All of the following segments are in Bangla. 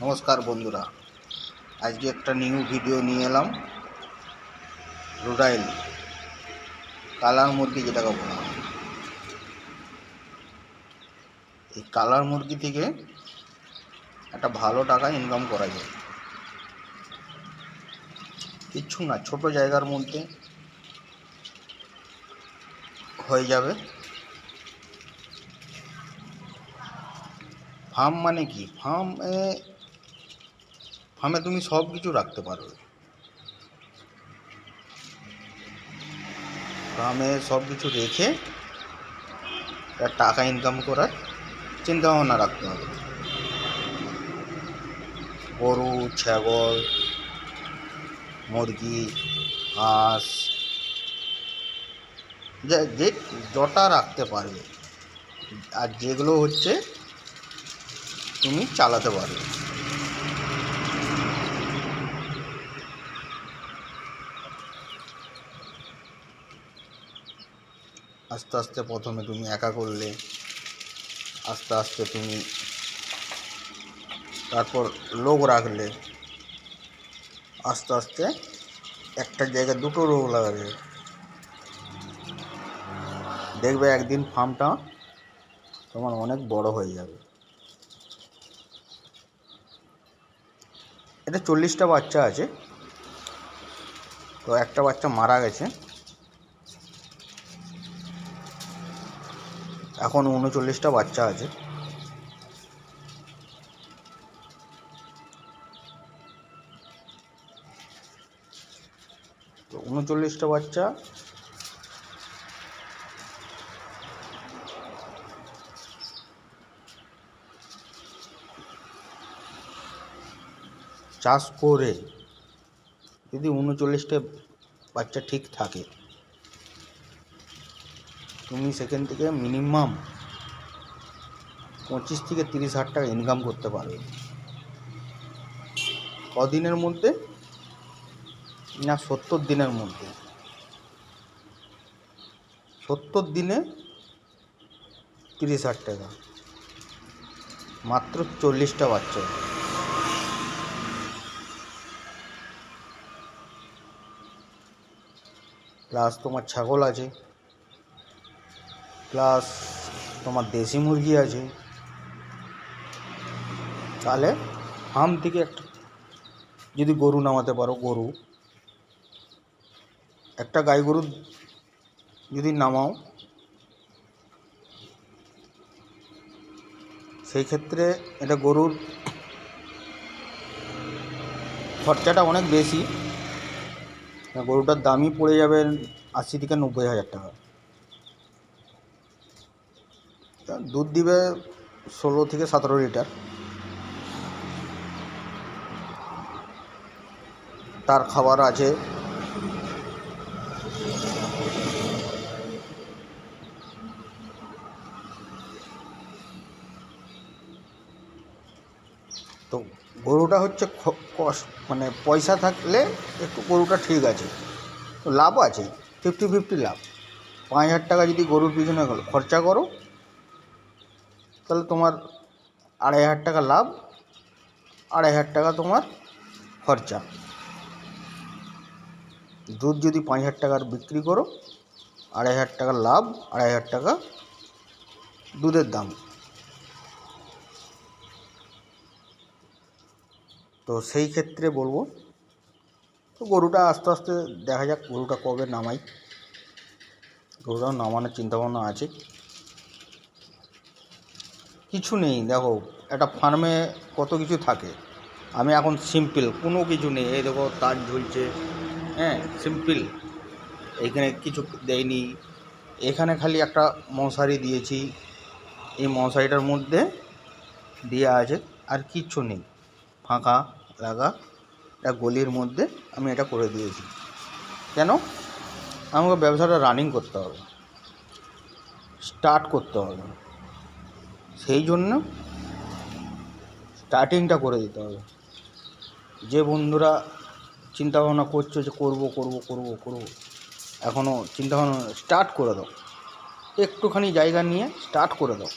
নমস্কার বন্ধুরা। আজকে একটা নিউ ভিডিও নিয়ে এলাম। রুডাইল কালার মুরগি যেটাকে বলা। এই কালার মুরগি থেকে একটা ভালো টাকা ইনকাম করা যায়। কিচ্ছু না, ছোট জায়গার মধ্যে হয়ে যাবে। ফার্ম মানে কি? ফার্মে ফার্মে তুমি সব কিছু রাখতে পারবে ফার্মে সব কিছু রেখে টাকা ইনকাম করার চিন্তা ভাবনা রাখতে হবে। গরু, ছাগল, মুরগি, হাঁস, যে যে যটা রাখতে পারবে, আর যেগুলো হচ্ছে তুমি চালাতে পারবে। আস্তে আস্তে প্রথমে তুমি একা করলে, আস্তে আস্তে তুমি তারপর লোক রাখলে, আস্তে আস্তে একটা জায়গায় দুটো লোক লাগাবে দেখবে একদিন ফার্মটা তোমার অনেক বড় হয়ে যাবে। এটা চল্লিশটা বাচ্চা আছে, তো একটা বাচ্চা মারা গেছে। এখন উনচল্লিশটা বাচ্চা আছে। তো উনচল্লিশটা বাচ্চা। চাষ করে যদি উনচল্লিশটা বাচ্চা ঠিক থাকে তুমি সেখান থেকে মিনিমাম পঁচিশ থেকে তিরিশ হাজার টাকা ইনকাম করতে পারবে। কদিনের মধ্যে? না, সত্তর দিনের মধ্যে। সত্তর দিনে তিরিশ হাজার টাকা। মাত্র চল্লিশটা বাচ্চা। প্লাস তোমার ছাগল আছে। প্লাস তোমার দেশি মুরগি আছে। তাহলে ফার্ম থেকে একটা, যদি গরু নামাতে পারো, গরু। একটা গাই গরু যদি নামাও, সেই ক্ষেত্রে এটা গরুর খরচাটা অনেক বেশি। গরুটার দামই পড়ে যাবে আশি থেকে নব্বই হাজার টাকা তা দুধ দিবে ষোলো থেকে সতেরো লিটার। তার খাবার আছে তো গরুটা হচ্ছে মানে পয়সা থাকলে একটু গরুটা ঠিক আছে। তো লাভ আছে ফিফটি ফিফটি লাভ। পাঁচ হাজার টাকা যদি গরুর পিছনে খরচা করো তাহলে তোমার আড়াই হাজার টাকা লাভ, আড়াই হাজার টাকা তোমার খরচা। দুধ যদি পাঁচ হাজার টাকার বিক্রি করো, আড়াই হাজার টাকা লাভ, আড়াই হাজার টাকা দুধের দাম। তো সেই ক্ষেত্রে বলব, তো গরুটা আস্তে আস্তে দেখা যাক গরুটা কবে নামাই। গরুটাও নামানোর চিন্তাভাবনা আছে। কিছু নেই, দেখো, একটা ফার্মে কত কিছু থাকে। আমি এখন সিম্পল কোনো কিছু নেই। এই দেখো, তার ঝুলছে হ্যাঁ সিম্পল এখানে কিছু দেয়নি। এখানে খালি একটা মশারি দিয়েছি। এই মশারিটার মধ্যে দেওয়া আছে, আর কিচ্ছু নেই। ফাঁকা লাগা, একটা গলির মধ্যে আমি এটা করে দিয়েছি। কেন? আমাকে ব্যবসাটা রানিং করতে হবে। স্টার্ট করতে হবে। সেই জন্য স্টার্টিংটা করে দিতে হবে। যে বন্ধুরা চিন্তা ভাবনা করছ যে করব করব করব করব এখনও চিন্তা ভাবনা স্টার্ট করে দাও। একটুখানি জায়গা নিয়ে স্টার্ট করে দাও।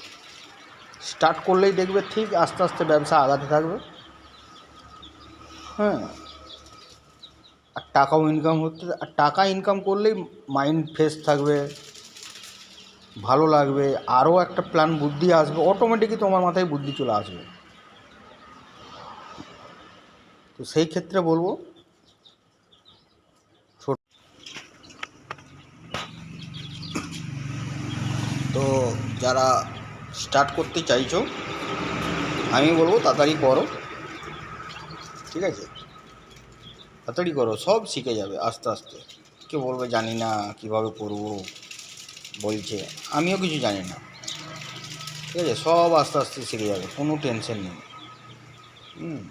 স্টার্ট করলেই দেখবে ঠিক আস্তে আস্তে ব্যবসা আগাতে থাকবে। হ্যাঁ। আর টাকাও ইনকাম হতে, আর টাকা ইনকাম করলেই মাইন্ড ফ্রেশ থাকবে। ভালো লাগবে, আরও একটা প্ল্যান বুদ্ধি আসবে অটোমেটিকই তোমার মাথায় বুদ্ধি চলে আসবে। তো সেই ক্ষেত্রে বলব, ছোট তো যারা স্টার্ট করতে চাইছো, আমি বলব তাড়াতাড়ি করো। ঠিক আছে? তাড়াতাড়ি করো, সব শিখে যাবে আস্তে আস্তে। কেউ বলবে জানি না কীভাবে করব। বলছে, আমিও কিছু জানি না। ঠিক আছে, সব আস্তে আস্তে শিখে যাবে, কোনো টেনশন নেই। হুম,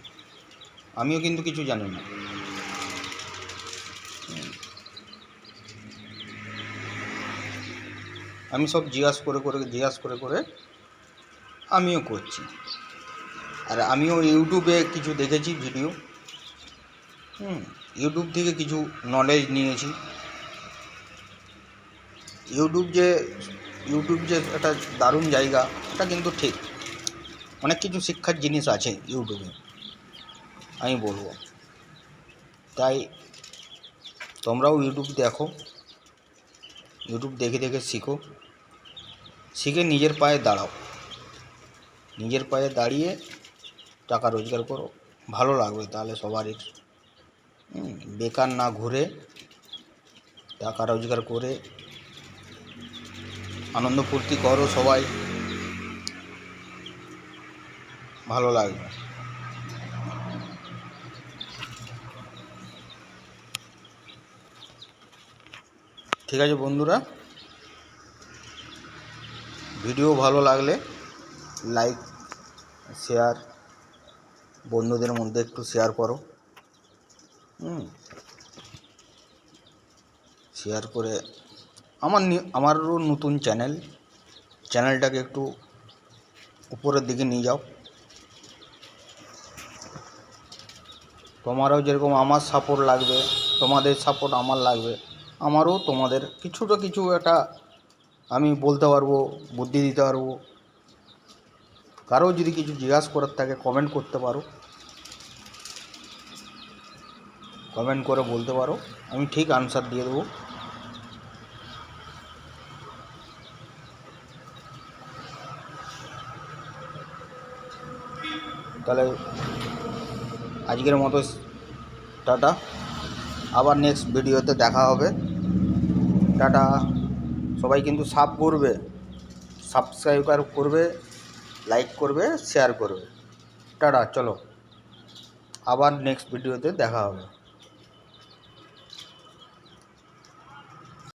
আমিও কিন্তু কিছু জানি না। আমি সব জিজ্ঞাসা করে করে, জিজ্ঞাসা করে করে আমিও করছি। আর আমিও ইউটিউবে কিছু দেখেছি ভিডিও। হুম, ইউটিউব থেকে কিছু নলেজ নিয়েছি। ইউটিউব যে ইউটিউব যে একটা দারুণ জায়গা এটা কিন্তু ঠিক। অনেক কিছু শিক্ষার জিনিস আছে ইউটিউবে আমি বলব। তাই তোমরাও ইউটিউব দেখো ইউটিউব দেখে দেখে শিখো। শিখে নিজের পায়ে দাঁড়াও। নিজের পায়ে দাঁড়িয়ে টাকা রোজগার করো। ভালো লাগবে তাহলে সবারই। হুম, বেকার না ঘুরে টাকা রোজগার করে আনন্দ ফুর্তি করো সবাই। ভালো লাগবে। ঠিক আছে বন্ধুরা, ভিডিও ভালো লাগলে লাইক, শেয়ার, বন্ধুদের মধ্যে একটু শেয়ার করো। হুম, শেয়ার করে আমার আমারও নতুন চ্যানেল। চ্যানেলটাকে একটু উপরের দিকে নিয়ে যাও। তোমারও যেরকম আমার সাপোর্ট লাগবে, তোমাদের সাপোর্ট আমার লাগবে, আমারও তোমাদের কিছুটা কিছু একটা আমি বলতে পারব, বুদ্ধি দিতে পারব। কারও যদি কিছু জিজ্ঞাসা করার থাকে কমেন্ট করতে পারো। কমেন্ট করে বলতে পারো। আমি ঠিক আনসার দিয়ে দেবো। তাহলে আজকের মতো টাটা। আবার নেক্সট ভিডিওতে দেখা হবে। টাটা। সবাই কিন্তু সাব করবে। সাবস্ক্রাইবার করবে লাইক করবে শেয়ার করবে। টাটা, চলো। আবার নেক্সট ভিডিওতে দেখা হবে।